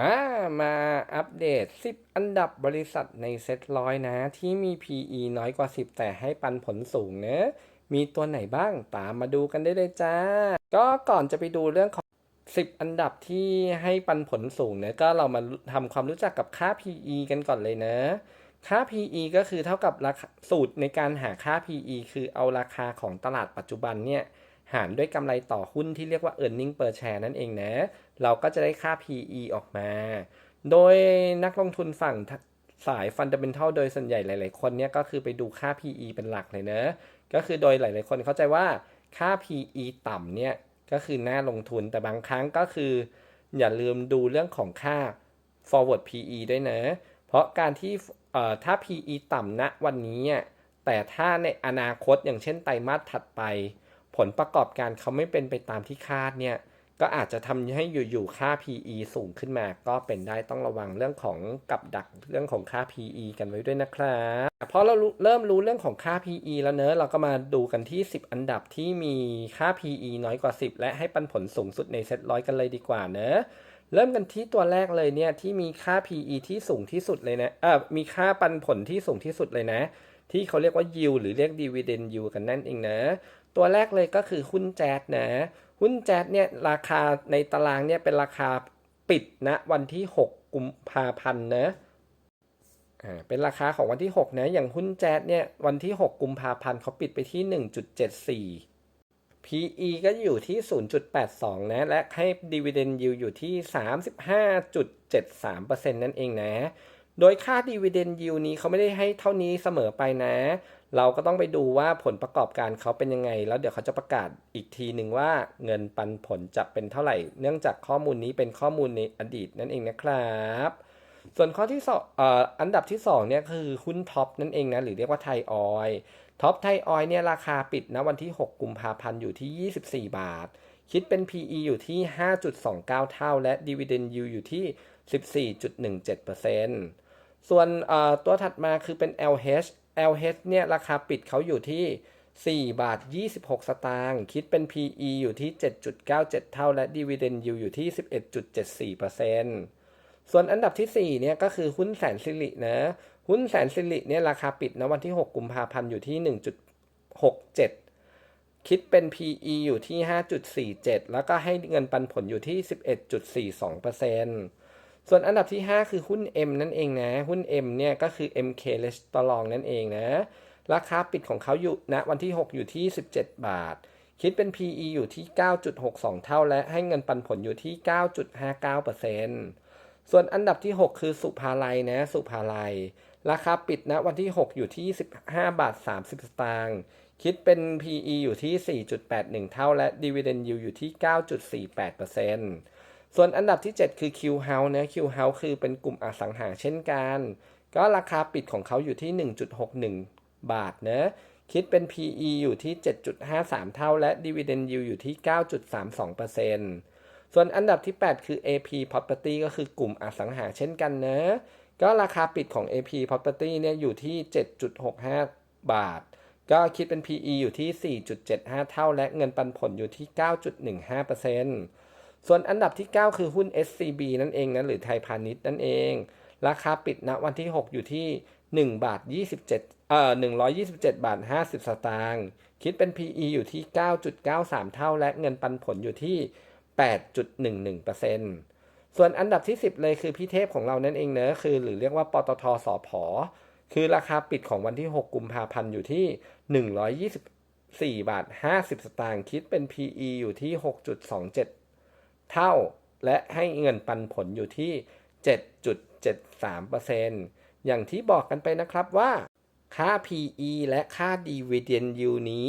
อ่ามาอัปเดต 10 อันดับบริษัทในเซ็ตร้อยนะ ที่มี PE น้อยกว่า 10 แต่ให้ปันผลสูงเนะมีตัวไหนบ้างตามมาดูกันได้เลยจ้า ก็ก่อนจะไปดูเรื่องของ 10 อันดับที่ให้ปันผลสูงเนะก็เรามาทำความรู้จักกับค่า PE กันก่อนเลยนะค่า PE ก็คือเท่ากับราคาสูตรในการหาค่า PE คือเอาราคาของตลาดปัจจุบันเนี่ย หารด้วยกำไรต่อหุ้นที่เรียกว่า e a r n i n g per share นั่นเองนะ เราก็จะได้ค่า PE ออกมา โดยนักลงทุนฝั่งสาย Fundamental โดยส่วนใหญ่หลาย ๆ คนเนี่ยก็คือไปดูค่า PE เป็นหลักเลยเนะ ก็คือโดยหลาย ๆ คนเข้าใจว่าค่า PE ต่ำเนี่ยก็คือน่าลงทุนแต่บางครั้งก็คือ อย่าลืมดูเรื่องของค่า forward PE ด้วยนะ เพราะการที่ถ้า PE ต่ำณวันนี้ แต่ถ้าในอนาคตอย่างเช่นไตรมาสถัดไป ผลประกอบการเขาไม่เป็นไปตามที่คาดเนี่ยก็อาจจะทำให้อยู่ๆค่า PE สูงขึ้นมา ก็เป็นได้ต้องระวังเรื่องของกับดักเรื่องของค่า PE กันไว้ด้วยนะครับพอเราเริ่มรู้เรื่องของค่า PE แล้วเนอะเราก็มาดูกันที่ 10 อันดับที่มีค่า PE น้อยกว่า 10 และให้ปันผลสูงสุดในเซ็ตร้อยกันเลยดีกว่าเนอะเริ่มกันที่ตัวแรกเลยเนี่ยที่มีค่า PE ที่สูงที่สุดเลยนะเออมีค่าปันผลที่สูงที่สุดเลยนะ ที่เขาเรียกว่า yield หรือเรียก dividend yield กันนั่นเองนะ ตัวแรกเลยก็คือหุ้นแจ๊ดนะ หุ้นแจ๊ดเนี่ยราคาในตารางเนี่ยเป็นราคาปิดนะวันที่ 6 กุมภาพันธ์นะอ่าเป็นราคาของวันที่ 6 นะ อย่างหุ้นแจ๊ดเนี่ยวันที่ 6 กุมภาพันธ์เขาปิดไปที่ 1.74 PE ก็อยู่ที่ 0.82 นะ และให้ Dividend Yield อยู่ที่ 35.73%นั่นเองนะ โดยค่า Dividend Yield นี้เขาไม่ได้ให้เท่านี้เสมอไปนะ เราก็ต้องไปดูว่าผลประกอบการเขาเป็นยังไง แล้วเดี๋ยวเขาจะประกาศอีกทีหนึ่งว่าเงินปันผลจะเป็นเท่าไหร่ เนื่องจากข้อมูลนี้เป็นข้อมูลในอดีตนั่นเองนะครับ ส่วนข้อที่สองอันดับที่2เนี่ยคือหุ้นท็อปนั่นเองนะหรือเรียกว่าไทยออยท็อปไทยออยเนี่ยราคาปิดนะวันที่ 6 กุมภาพันธ์อยู่ที่ 24 บาท คิดเป็น PE อยู่ที่ 5.29 เท่า และ Dividend Yield อยู่ที่ 14.17%ส่วนตัวถัดมาคือเป็น LH LH เนี่ยราคาปิดเขาอยู่ที่ 4 บาท 26 สตางค์ คิดเป็น PE อยู่ที่ 7.97 เท่า และ Dividend Yield อยู่ที่ 11.74%ส่วนอันดับที่ 4 เนี่ยก็คือหุ้นแสนสิรินะ หุ้นแสนสิริเนี่ยราคาปิดนะวันที่ 6 กุมภาพันธ์อยู่ที่ 1.67 คิดเป็น PE อยู่ที่ 5.47 แล้วก็ให้เงินปันผลอยู่ที่ 11.42% ส่วนอันดับที่ 5 คือหุ้น M นั่นเองนะ หุ้น M เนี่ยก็คือ MK r e s t a u r a n นั่นเองนะ ราคาปิดของเขาอยู่ณนะวันที่ 6 อยู่ที่ 17 บาท คิดเป็น PE อยู่ที่ 9.62 เท่า และให้เงินปันผลอยู่ที่ 9.59%ส่วนอันดับที่ 6 คือสุภาลัยนะ สุภาลัย ราคาปิดณนะวันที่ 6 อยู่ที่ 15 บาท 30 สตางค์ คิดเป็น PE อยู่ที่ 4.81 เท่า และ Dividend Yield อยู่ที่ 9.48% ส่วนอันดับที่ 7 คือ Q House นะ Q House คือเป็นกลุ่มอสังหาเช่นกัน ก็ราคาปิดของเขาอยู่ที่ 1.61 บาทนะคิดเป็น PE อยู่ที่ 7.53 เท่า และ Dividend Yield อยู่ที่ 9.32%ส่วนอันดับที่ 8 คือ AP Property ก็คือกลุ่มอสังหาเช่นกันนะ ก็ราคาปิดของ AP Property เนี่ยอยู่ที่ 7.65 บาท ก็คิดเป็น PE อยู่ที่ 4.75 เท่า และเงินปันผลอยู่ที่ 9.15% ส่วนอันดับที่ 9 คือหุ้น SCB นั่นเองนะหรือไทยพาณิชย์นั่นเอง ราคาปิดณวันที่ 6 อยู่ที่ 1 บาท 27เอ่อ127 บาท 50 สตางค์คิดเป็น PE อยู่ที่ 9.93 เท่า และเงินปันผลอยู่ที่ 8.11%ส่วนอันดับที่ 10 เลยคือพี่เทพของเรานั่นเองเนอะคือ หรือเรียกว่าปตทสอพอคือราคาปิดของวันที่ 6 กุมภาพันธ์อยู่ที่ 124 บาท 50 สตางค์คิดเป็น PE อยู่ที่ 6.27 เท่า และให้เงินปันผลอยู่ที่ 7.73%อย่างที่บอกกันไปนะครับว่า ค่า PE และค่า Dividend Yield นี้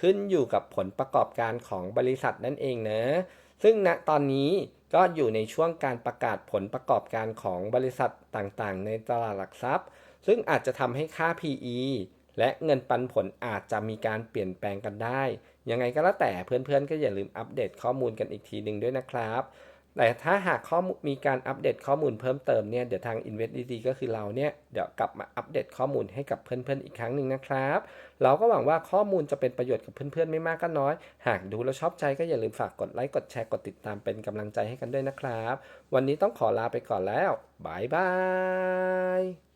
ขึ้นอยู่กับผลประกอบการของบริษัทนั่นเองเนะ ซึ่งณตอนนี้ก็อยู่ในช่วงการประกาศผลประกอบการของบริษัทต่างๆ ในตลาดหลักทรัพย์ ซึ่งอาจจะทำให้ค่า PE และเงินปันผลอาจจะมีการเปลี่ยนแปลงกันได้ ยังไงก็แล้วแต่เพื่อนๆ ก็อย่าลืมอัปเดตข้อมูลกันอีกทีหนึ่งด้วยนะครับ แต่ถ้าหากข้อมูลมีการอัปเดตข้อมูลเพิ่มเติมเนี่ยเดี๋ยวทาง Invest d ก็คือเราเนี่ยเดี๋ยวกลับมาอัปเดตข้อมูลให้กับเพื่อนๆอีกครั้งหนึ่งนะครับ เราก็หวังว่าข้อมูลจะเป็นประโยชน์กับเพื่อนๆไม่มากก็น้อย หากดูแล้วชอบใจก็อย่าลืมฝากกดไลค์กดแชร์กดติดตามเป็นกำลังใจให้กันด้วยนะครับ วันนี้ต้องขอลาไปก่อนแล้วบายบาย